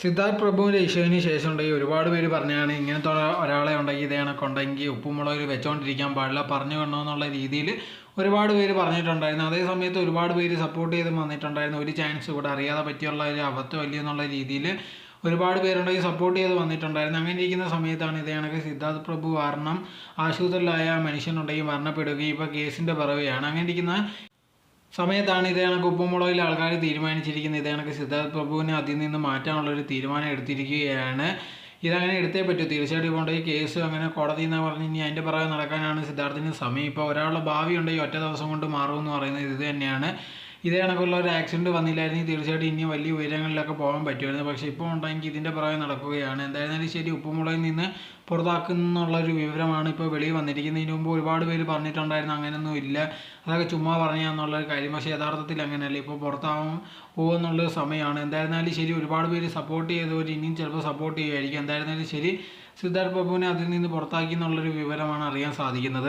സിദ്ധാർത്ഥ് പ്രഭുവിന്റെ ഇഷ്യൂവിന് ശേഷം ഉണ്ടെങ്കിൽ ഒരുപാട് പേര് പറഞ്ഞാണ് ഇങ്ങനത്തെ ഒരാ- ഒരാളെ ഉണ്ടെങ്കിൽ ഇതേ കണക്കുണ്ടെങ്കിൽ ഉപ്പും മുളകിൽ വെച്ചോണ്ടിരിക്കാൻ പാടില്ല പറഞ്ഞു കൊണ്ടോന്നുള്ള രീതിയിൽ ഒരുപാട് പേര് പറഞ്ഞിട്ടുണ്ടായിരുന്നു. അതേ സമയത്ത് ഒരുപാട് പേര് സപ്പോർട്ട് ചെയ്ത് വന്നിട്ടുണ്ടായിരുന്നു. ഒരു ചാൻസ് കൂടെ അറിയാതെ പറ്റിയുള്ള ഒരു അബദ്ധം വലിയ എന്നുള്ള രീതിയിൽ ഒരുപാട് പേരുണ്ടെങ്കിൽ സപ്പോർട്ട് ചെയ്ത് വന്നിട്ടുണ്ടായിരുന്നു. അങ്ങനെ ഇരിക്കുന്ന സമയത്താണ് ഇതേ കണക്ക് സിദ്ധാർത്ഥ് പ്രഭു കാരണം ആശുപത്രിയിലായ മനുഷ്യനുണ്ടെങ്കിൽ മരണപ്പെടുകയും ഇപ്പോൾ കേസിന്റെ പിറവെയാണ് അങ്ങനെ ഇരിക്കുന്ന സമയത്താണ് ഇതേ കണക്ക് ഉപ്പുമുളകിൽ ആൾക്കാർ തീരുമാനിച്ചിരിക്കുന്നത്. ഇതേ കണക്ക് സിദ്ധാർത്ഥ് പ്രഭുവിനെ അതിൽ നിന്ന് മാറ്റാനുള്ള ഒരു തീരുമാനം എടുത്തിരിക്കുകയാണ്. ഇതങ്ങനെ എടുത്തേ പറ്റൂ. തീർച്ചയായിട്ടും ഇപ്പോൾ ഈ കേസ് അങ്ങനെ കോടതി എന്ന് പറഞ്ഞ് ഇനി അതിന്റെ പുറകെ നടക്കാനാണ് സിദ്ധാർത്ഥിന് സമയം. ഇപ്പോൾ ഒരാളുടെ ഭാവി ഉണ്ടെങ്കിൽ ഒറ്റ ദിവസം കൊണ്ട് മാറുമെന്ന് പറയുന്നത് ഇത് തന്നെയാണ്. ഇതേ കണക്കുള്ള ഒരു ആക്സിഡന്റ് വന്നില്ലായിരുന്നെങ്കിൽ തീർച്ചയായിട്ടും ഇനി വലിയ ഉയരങ്ങളിലൊക്കെ പോകാൻ പറ്റുമായിരുന്നു. പക്ഷേ ഇപ്പോൾ ഉണ്ടെങ്കിൽ ഇതിന്റെ പുറകെ നടക്കുകയാണ്. എന്തായിരുന്നാലും ശരി ഉപ്പുമുളകിൽ നിന്ന് പുറത്താക്കുന്നുള്ള ഒരു വിവരമാണ് ഇപ്പോൾ വെളിയിൽ വന്നിരിക്കുന്നത്. ഇതിനു മുമ്പ് ഒരുപാട് പേര് പറഞ്ഞിട്ടുണ്ടായിരുന്നു അങ്ങനെയൊന്നും ഇല്ല. അതൊക്കെ ചുമ്മാ പറഞ്ഞാന്നുള്ളൊരു കാര്യം. പക്ഷേ യഥാർത്ഥത്തിൽ അങ്ങനെയല്ല. ഇപ്പോൾ പുറത്താവും പോകുമെന്നുള്ളൊരു സമയമാണ്. എന്തായിരുന്നാലും ശരി ഒരുപാട് പേര് സപ്പോർട്ട് ചെയ്തവർ ഇനിയും ചിലപ്പോൾ സപ്പോർട്ട് ചെയ്യുമായിരിക്കും. എന്തായിരുന്നാലും ശരി സിദ്ധാർത്ഥ് പ്രഭുവിനെ അതിൽ നിന്ന് പുറത്താക്കി എന്നുള്ളൊരു വിവരമാണ് അറിയാൻ സാധിക്കുന്നത്.